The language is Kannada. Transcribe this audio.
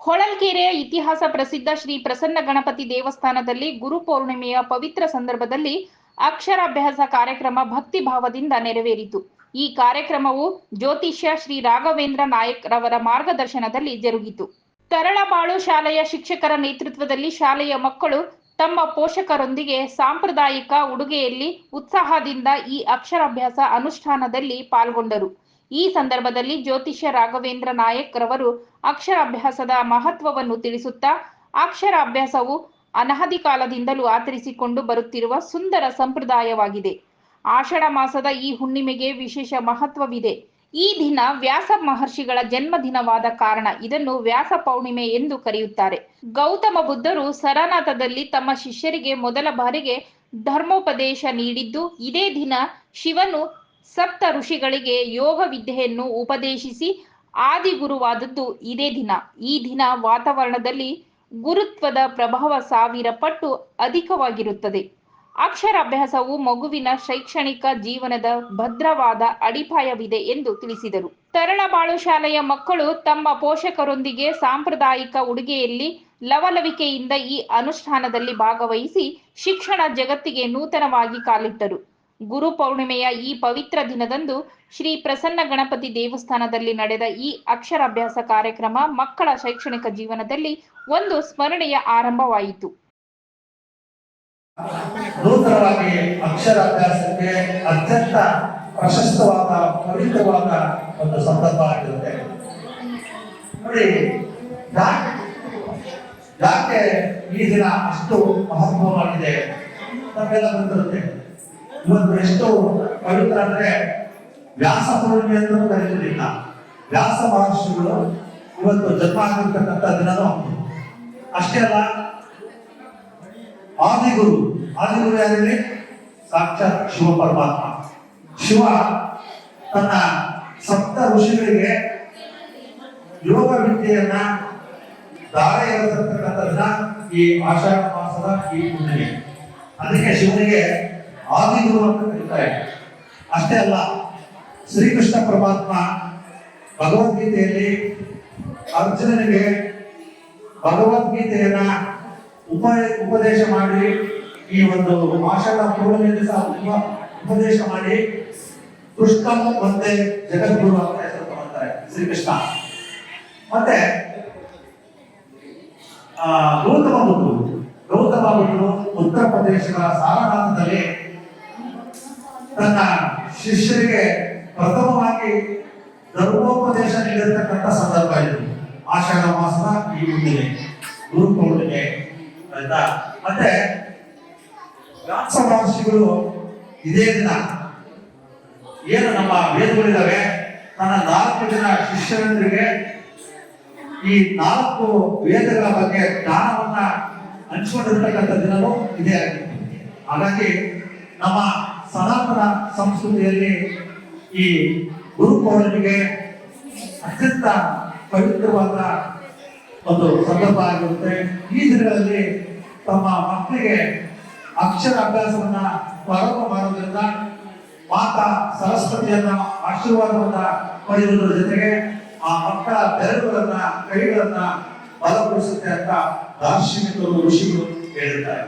ಹೊಳಲ್ಕೆರೆಯ ಇತಿಹಾಸ ಪ್ರಸಿದ್ಧ ಶ್ರೀ ಪ್ರಸನ್ನ ಗಣಪತಿ ದೇವಸ್ಥಾನದಲ್ಲಿ ಗುರು ಪೌರ್ಣಿಮೆಯ ಪವಿತ್ರ ಸಂದರ್ಭದಲ್ಲಿ ಅಕ್ಷರಾಭ್ಯಾಸ ಕಾರ್ಯಕ್ರಮ ಭಕ್ತಿ ಭಾವದಿಂದ ನೆರವೇರಿತು. ಈ ಕಾರ್ಯಕ್ರಮವು ಜ್ಯೋತಿಷ್ಯ ಶ್ರೀ ರಾಘವೇಂದ್ರ ನಾಯಕ್ ರವರ ಮಾರ್ಗದರ್ಶನದಲ್ಲಿ ಜರುಗಿತು. ತರಳಬಾಳು ಶಾಲೆಯ ಶಿಕ್ಷಕರ ನೇತೃತ್ವದಲ್ಲಿ ಶಾಲೆಯ ಮಕ್ಕಳು ತಮ್ಮ ಪೋಷಕರೊಂದಿಗೆ ಸಾಂಪ್ರದಾಯಿಕ ಉಡುಗೆಯಲ್ಲಿ ಉತ್ಸಾಹದಿಂದ ಈ ಅಕ್ಷರಾಭ್ಯಾಸ ಅನುಷ್ಠಾನದಲ್ಲಿ ಪಾಲ್ಗೊಂಡರು. ಈ ಸಂದರ್ಭದಲ್ಲಿ ಜ್ಯೋತಿಷ್ಯ ರಾಘವೇಂದ್ರ ನಾಯಕ್ ರವರು ಅಕ್ಷರಾಭ್ಯಾಸದ ಮಹತ್ವವನ್ನು ತಿಳಿಸುತ್ತಾ, ಅಕ್ಷರಾಭ್ಯಾಸವು ಅನಹದಿ ಕಾಲದಿಂದಲೂ ಆಚರಿಸಿಕೊಂಡು ಬರುತ್ತಿರುವ ಸುಂದರ ಸಂಪ್ರದಾಯವಾಗಿದೆ. ಆಷಾಢ ಮಾಸದ ಈ ಹುಣ್ಣಿಮೆಗೆ ವಿಶೇಷ ಮಹತ್ವವಿದೆ. ಈ ದಿನ ವ್ಯಾಸ ಮಹರ್ಷಿಗಳ ಜನ್ಮದಿನವಾದ ಕಾರಣ ಇದನ್ನು ವ್ಯಾಸ ಪೌರ್ಣಿಮೆ ಎಂದು ಕರೆಯುತ್ತಾರೆ. ಗೌತಮ ಬುದ್ಧರು ಸರನಾಥದಲ್ಲಿ ತಮ್ಮ ಶಿಷ್ಯರಿಗೆ ಮೊದಲ ಬಾರಿಗೆ ಧರ್ಮೋಪದೇಶ ನೀಡಿದ್ದು, ಇದೇ ದಿನ ಶಿವನು ಸಪ್ತ ಋಷಿಗಳಿಗೆ ಯೋಗ ವಿದ್ಯೆಯನ್ನು ಉಪದೇಶಿಸಿ ಆದಿಗುರುವಾದದ್ದು ಇದೇ ದಿನ. ಈ ದಿನ ವಾತಾವರಣದಲ್ಲಿ ಗುರುತ್ವದ ಪ್ರಭಾವ ಸಾವಿರ ಪಟ್ಟು ಅಧಿಕವಾಗಿರುತ್ತದೆ. ಅಕ್ಷರಾಭ್ಯಾಸವು ಮಗುವಿನ ಶೈಕ್ಷಣಿಕ ಜೀವನದ ಭದ್ರವಾದ ಅಡಿಪಾಯವಿದೆ ಎಂದು ತಿಳಿಸಿದರು. ತರಳಬಾಳು ಶಾಲೆಯ ಮಕ್ಕಳು ತಮ್ಮ ಪೋಷಕರೊಂದಿಗೆ ಸಾಂಪ್ರದಾಯಿಕ ಉಡುಗೆಯಲ್ಲಿ ಲವಲವಿಕೆಯಿಂದ ಈ ಅನುಷ್ಠಾನದಲ್ಲಿ ಭಾಗವಹಿಸಿ ಶಿಕ್ಷಣ ಜಗತ್ತಿಗೆ ನೂತನವಾಗಿ ಕಾಲಿಟ್ಟರು. ಗುರು ಪೌರ್ಣಿಮೆಯ ಈ ಪವಿತ್ರ ದಿನದಂದು ಶ್ರೀ ಪ್ರಸನ್ನ ಗಣಪತಿ ದೇವಸ್ಥಾನದಲ್ಲಿ ನಡೆದ ಈ ಅಕ್ಷರಾಭ್ಯಾಸ ಕಾರ್ಯಕ್ರಮ ಮಕ್ಕಳ ಶೈಕ್ಷಣಿಕ ಜೀವನದಲ್ಲಿ ಒಂದು ಸ್ಮರಣೆಯ ಆರಂಭವಾಯಿತು. ನೂತನವಾಗಿ ಅಕ್ಷರಾಭ್ಯಾಸಕ್ಕೆ ಅತ್ಯಂತ ಪ್ರಶಸ್ತವಾದ, ಪವಿತ್ರವಾದ ಒಂದು ಸಂದರ್ಭ ಆಗಿರುತ್ತೆ. ನೋಡಿ, ಯಾಕೆ ಈ ದಿನ ಅಷ್ಟು ಮಹತ್ವವಾಗಿದೆ? ನಮಗೆಲ್ಲ ಗೊತ್ತಿರುತ್ತೆ. ಇವತ್ತು ಎಷ್ಟು ಪವಿತ್ರ ಅಂದ್ರೆ ವ್ಯಾಸ ಪೂರ್ಣಿಮೆ ಅಂತ ಕರೀತಿರ್ಲಿಲ್ಲ ವ್ಯಾಸ ಮಹರ್ಷಿಗಳು ಇವತ್ತು ಜನ್ಮ ಆಗಿರ್ತಕ್ಕಂಥ ದಿನನೂ ಅಷ್ಟೇ ಅಲ್ಲ, ಆದಿಗುರು. ಆದಿಗುರು ಯಾರಲ್ಲಿ ಸಾಕ್ಷಾತ್ ಶಿವ ಪರಮಾತ್ಮ. ಶಿವ ತನ್ನ ಸಪ್ತ ಋಷಿಗಳಿಗೆ ಯೋಗ ವಿದ್ಯೆಯನ್ನ ದಾರೆ ದಿನ ಈ ಆಷಾಢ ಮಾಸದ ಈ ಹುಣ್ಣಿಮೆ ಅದಕ್ಕೆ ಶಿವನಿಗೆ ಆದಿಗುರು ಅಂತ ಕರೀತಾರೆ ಅಷ್ಟೇ ಅಲ್ಲ, ಶ್ರೀಕೃಷ್ಣ ಪರಮಾತ್ಮ ಭಗವದ್ಗೀತೆಯಲ್ಲಿ ಅರ್ಜುನನಿಗೆ ಭಗವದ್ಗೀತೆಯನ್ನ ಉಪ ಉಪದೇಶ ಮಾಡಿ, ಈ ಒಂದು ಆಷಾಢ ಪೂರ್ಣಿಮೆ ಸಹ ಉಪ- ಉಪದೇಶ ಮಾಡಿ ಕೃಷ್ಣ ಮತ್ತೆ ಜಗದ್ಗುರು ಅಂತ ಹೆಸರು ತಗೊಳ್ತಾರೆ ಶ್ರೀಕೃಷ್ಣ. ಮತ್ತೆ ಗೌತಮ ಬುದ್ಧರು ಗೌತಮ ಬುದ್ಧರು ಉತ್ತರ ಪ್ರದೇಶದ ಸಾರನಾಥದಲ್ಲಿ ತನ್ನ ಶಿಷ್ಯರಿಗೆ ಪ್ರಥಮವಾಗಿ ಧರ್ಮೋಪದೇಶ ನೀಡಿರ್ತಕ್ಕಂಥ ಸಂದರ್ಭ ಇದು. ಆಷಾಢ ಮಾಸದ ಈ ಹುಣ್ಣಿಮೆ ಗುರು ಪೌರ್ಣಿಮೆ ಆಯ್ತಾ? ಮತ್ತೆ ವ್ಯಾಸ ಇದೇ ದಿನ ಏನು ನಮ್ಮ ವೇದಗಳಿದ್ದಾವೆ ತನ್ನ ನಾಲ್ಕು ಜನ ಶಿಷ್ಯರೊಂದಿಗೆ ಈ ನಾಲ್ಕು ವೇದಗಳ ಬಗ್ಗೆ ಜ್ಞಾನವನ್ನ ಹಂಚಿಕೊಂಡಿರ್ತಕ್ಕಂಥ ದಿನವೂ ಇದೇ ಆಗಿತ್ತು. ಹಾಗಾಗಿ ನಮ್ಮ ಸನಾತನ ಸಂಸ್ಕೃತಿಯಲ್ಲಿ ಈ ಗುರು ಪೌರ್ಣಿಮೆಗೆ ಅತ್ಯಂತ ಪವಿತ್ರವಾದ ಒಂದು ಸಂದರ್ಭ ಆಗಿರುತ್ತೆ. ಈ ದಿನಗಳಲ್ಲಿ ತಮ್ಮ ಮಕ್ಕಳಿಗೆ ಅಕ್ಷರ ಅಭ್ಯಾಸವನ್ನ ಪ್ರಾರಂಭ ಮಾಡೋದ್ರಿಂದ ಮಾತಾ ಸರಸ್ವತಿಯನ್ನ ಆಶೀರ್ವಾದವನ್ನ ಪಡೆಯುವುದರ ಜೊತೆಗೆ ಆ ಮಕ್ಕಳ ಬೆರಳುಗಳನ್ನ, ಕೈಗಳನ್ನ ಬಲಪಡಿಸುತ್ತೆ ಅಂತ ದಾರ್ಶನಿಕರು ಋಷಿಗಳು ಹೇಳಿದ್ದಾರೆ